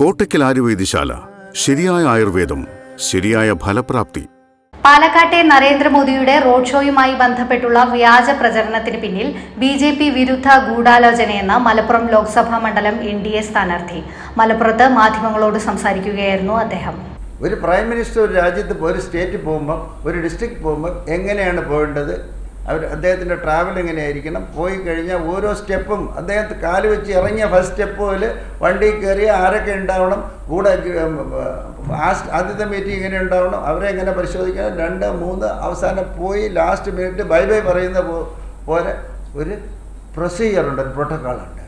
കോട്ടയ്ക്കൽ ആയുർവേദശാല ശരിയായ ആയുർവേദം ശരിയായ ഫലപ്രാപ്തി. പാലക്കാട്ടെ നരേന്ദ്രമോദിയുടെ റോഡ് ഷോയുമായി ബന്ധപ്പെട്ടുള്ള വ്യാജ പ്രചരണത്തിന് പിന്നിൽ ബി ജെ പി വിരുദ്ധ ഗൂഢാലോചനയെന്ന് മലപ്പുറം ലോക്സഭാ മണ്ഡലം എൻ ഡി എ സ്ഥാനാർത്ഥി. മലപ്പുറത്ത് മാധ്യമങ്ങളോട് സംസാരിക്കുകയായിരുന്നു അദ്ദേഹം. ഒരു പ്രൈം മിനിസ്റ്റർ ഒരു രാജ്യത്ത് ഒരു സ്റ്റേറ്റിൽ പോകുമ്പോൾ ഒരു ഡിസ്ട്രിക്ട് പോകുമ്പോൾ എങ്ങനെയാണ് പോകേണ്ടത്? അവർ അദ്ദേഹത്തിന്റെ ട്രാവൽ എങ്ങനെയായിരിക്കണം? പോയി കഴിഞ്ഞാൽ ഓരോ സ്റ്റെപ്പും അദ്ദേഹത്തെ കാൽ വെച്ച് ഇറങ്ങിയ ഫസ്റ്റ് സ്റ്റെപ്പ് പോലെ വണ്ടി കയറി ആരൊക്കെ ഉണ്ടാവണം? കൂടെ ആദ്യത്തെ മീറ്റിംഗ് എങ്ങനെ ഉണ്ടാവണം. അവരെ എങ്ങനെ പരിശോധിക്കണം? രണ്ട് മൂന്ന് അവസാനം പോയി ലാസ്റ്റ് മിനിറ്റ് ബൈ ബൈ പറയുന്ന പോലെ ഒരു പ്രൊസീജിയറുണ്ട് ഒരു പ്രോട്ടോക്കോളുണ്ട്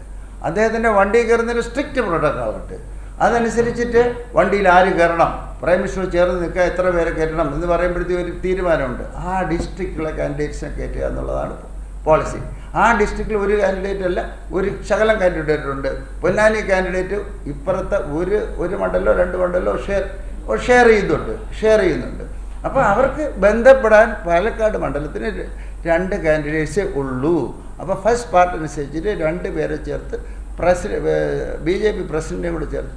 അദ്ദേഹത്തിന്റെ വണ്ടി കയറുന്നൊരു സ്ട്രിക്റ്റ് പ്രോട്ടോക്കോളുണ്ട് അതനുസരിച്ചിട്ട് വണ്ടിയിൽ ആര് കയറണം? പ്രൈം മിനിസ്റ്റർ ചേർന്ന് നിൽക്കുക എത്ര പേരെ കയറ്റണം എന്ന് പറയുമ്പോഴത്തേക്കും ഒരു തീരുമാനമുണ്ട്. ആ ഡിസ്ട്രിക്റ്റിലെ കാൻഡിഡേറ്റ്സിനെ കയറ്റുക എന്നുള്ളതാണ് പോളിസി ആ ഡിസ്ട്രിക്റ്റിൽ ഒരു കാൻഡിഡേറ്റ് അല്ല ഒരു ശകലം കാൻഡിഡേറ്റ് ഉണ്ട്. പൊന്നാനി കാൻഡിഡേറ്റ് ഇപ്പുറത്തെ ഒരു ഒരു മണ്ഡലോ രണ്ട് മണ്ഡലോ ഷെയർ ഷെയർ ചെയ്യുന്നുണ്ട് ഷെയർ ചെയ്യുന്നുണ്ട്. അപ്പോൾ അവർക്ക് ബന്ധപ്പെടാൻ പാലക്കാട് മണ്ഡലത്തിന് രണ്ട് കാൻഡിഡേറ്റ്സേ ഉള്ളൂ. അപ്പോൾ ഫസ്റ്റ് പാർട്ടി അനുസരിച്ചിട്ട് രണ്ട് പേരെ ചേർത്ത് പ്രസിഡ ബി ജെ പി പ്രസിഡന്റിനെ കൂടെ ചേർത്ത്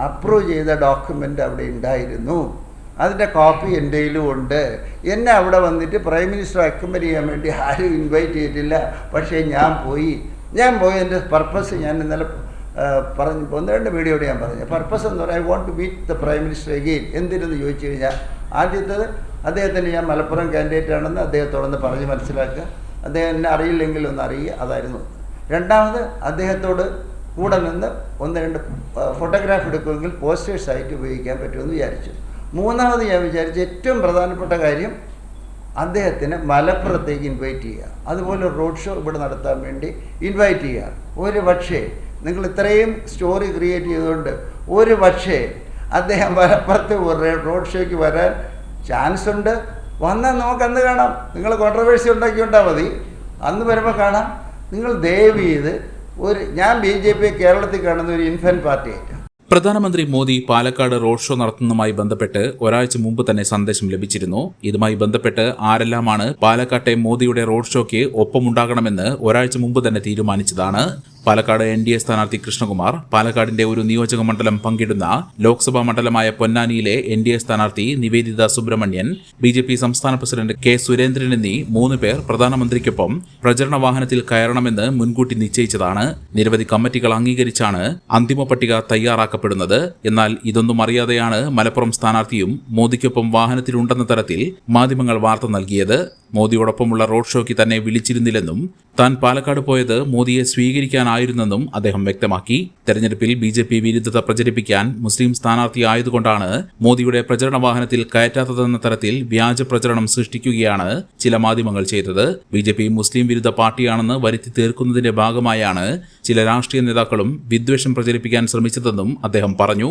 അപ്രൂവ് ചെയ്ത ഡോക്യുമെന്റ് അവിടെ ഉണ്ടായിരുന്നു. അതിന്റെ കോപ്പി എന്റെ ഉണ്ട്. എന്നെ അവിടെ വന്നിട്ട് പ്രൈം മിനിസ്റ്റർ അക്കമ്പനി ചെയ്യാൻ വേണ്ടി ആരും ഇൻവൈറ്റ് ചെയ്തിട്ടില്ല. പക്ഷേ ഞാൻ പോയി. ഞാൻ പോയി. എന്റെ പർപ്പസ് ഞാൻ ഇന്നലെ പറഞ്ഞു. ഒന്ന് രണ്ട് വീഡിയോയോട് ഞാൻ പറഞ്ഞു. പർപ്പസ് എന്ന് പറയാൻ I want to meet the prime minister again എന്തിനെന്ന് ചോദിച്ചു കഴിഞ്ഞാൽ ആദ്യത്തത് അദ്ദേഹത്തിന് ഞാൻ മലപ്പുറം കാൻഡിഡേറ്റ് ആണെന്ന് അദ്ദേഹത്തോടൊന്ന് പറഞ്ഞ് മനസ്സിലാക്കുക. അദ്ദേഹം എന്നെ അറിയില്ലെങ്കിൽ ഒന്ന് അറിയുക. അതായിരുന്നു. രണ്ടാമത് അദ്ദേഹത്തോട് കൂടെ നിന്ന് ഒന്ന് രണ്ട് ഫോട്ടോഗ്രാഫ് എടുക്കുമെങ്കിൽ പോസ്റ്റേഴ്സ് ആയിട്ട് ഉപയോഗിക്കാൻ പറ്റുമെന്ന് വിചാരിച്ചു. മൂന്നാമത് ഞാൻ വിചാരിച്ച ഏറ്റവും പ്രധാനപ്പെട്ട കാര്യം അദ്ദേഹത്തിന് മലപ്പുറത്തേക്ക് ഇൻവൈറ്റ് ചെയ്യുക. അതുപോലെ റോഡ് ഷോ ഇവിടെ നടത്താൻ വേണ്ടി ഇൻവൈറ്റ് ചെയ്യുക. ഒരു പക്ഷേ നിങ്ങൾ ഇത്രയും സ്റ്റോറി ക്രിയേറ്റ് ചെയ്തുകൊണ്ട് ഒരു പക്ഷേ അദ്ദേഹം മലപ്പുറത്ത് റോഡ് ഷോയ്ക്ക് വരാൻ ചാൻസ് ഉണ്ട്. വന്നാൽ നമുക്ക് അന്ന് കാണാം. നിങ്ങൾ കോൺട്രവേഴ്സി ഉണ്ടാക്കി ഉണ്ടാൽ മതി. അന്ന് വരുമ്പോൾ കാണാം. നിങ്ങൾ ദയവ് ചെയ്ത് ഒരു ഞാൻ ബി ജെ പി കേരളത്തിൽ കാണുന്ന ഒരു ഇൻഫൻ പാർട്ടിയായിട്ട് പ്രധാനമന്ത്രി മോദി പാലക്കാട് റോഡ് ഷോ നടത്തുന്നതുമായി ബന്ധപ്പെട്ട് ഒരാഴ്ച മുമ്പ് തന്നെ സന്ദേശം ലഭിച്ചിരുന്നു. ഇതുമായി ബന്ധപ്പെട്ട് ആരെല്ലാമാണ് പാലക്കാട്ടെ മോദിയുടെ റോഡ് ഷോയ്ക്ക് ഒപ്പമുണ്ടാകണമെന്ന് ഒരാഴ്ച മുമ്പ് തന്നെ തീരുമാനിച്ചതാണ്. പാലക്കാട് എൻ ഡി എ സ്ഥാനാർത്ഥി കൃഷ്ണകുമാർ പാലക്കാടിന്റെ ഒരു നിയോജക മണ്ഡലം പങ്കിടുന്ന ലോക്സഭാ മണ്ഡലമായ പൊന്നാനിയിലെ എൻ ഡി എ സ്ഥാനാർത്ഥി Nivedita Subramanian B J P സംസ്ഥാന പ്രസിഡന്റ് കെ സുരേന്ദ്രൻ എന്നീ മൂന്ന് പേർ പ്രധാനമന്ത്രിക്കൊപ്പം പ്രചരണ വാഹനത്തിൽ കയറണമെന്ന് മുൻകൂട്ടി നിശ്ചയിച്ചതാണ്. നിരവധി കമ്മിറ്റികൾ അംഗീകരിച്ചാണ് അന്തിമ പട്ടിക തയ്യാറാക്കപ്പെടുന്നത്. എന്നാൽ ഇതൊന്നും അറിയാതെയാണ് മലപ്പുറം സ്ഥാനാർത്ഥിയും മോദിക്കൊപ്പം വാഹനത്തിലുണ്ടെന്ന തരത്തിൽ മാധ്യമങ്ങൾ വാർത്ത നൽകിയത്. മോദിയോടൊപ്പമുള്ള റോഡ് ഷോയ്ക്ക് തന്നെ വിളിച്ചിരുന്നില്ലെന്നും താൻ പാലക്കാട് പോയത് മോദിയെ സ്വീകരിക്കാനായിരുന്നെന്നും അദ്ദേഹം വ്യക്തമാക്കി. തെരഞ്ഞെടുപ്പിൽ ബി ജെ പി വിരുദ്ധത പ്രചരിപ്പിക്കാൻ മുസ്ലിം സ്ഥാനാർത്ഥി ആയതുകൊണ്ടാണ് മോദിയുടെ പ്രചരണ വാഹനത്തിൽ കയറ്റാത്തതെന്ന തരത്തിൽ വ്യാജ പ്രചരണം സൃഷ്ടിക്കുകയാണ് ചില മാധ്യമങ്ങൾ ചെയ്തത്. ബി ജെ പി മുസ്ലിം വിരുദ്ധ പാർട്ടിയാണെന്ന് വരുത്തി തീർക്കുന്നതിന്റെ ഭാഗമായാണ് ചില രാഷ്ട്രീയ നേതാക്കളും വിദ്വേഷം പ്രചരിപ്പിക്കാൻ ശ്രമിച്ചതെന്നും അദ്ദേഹം പറഞ്ഞു.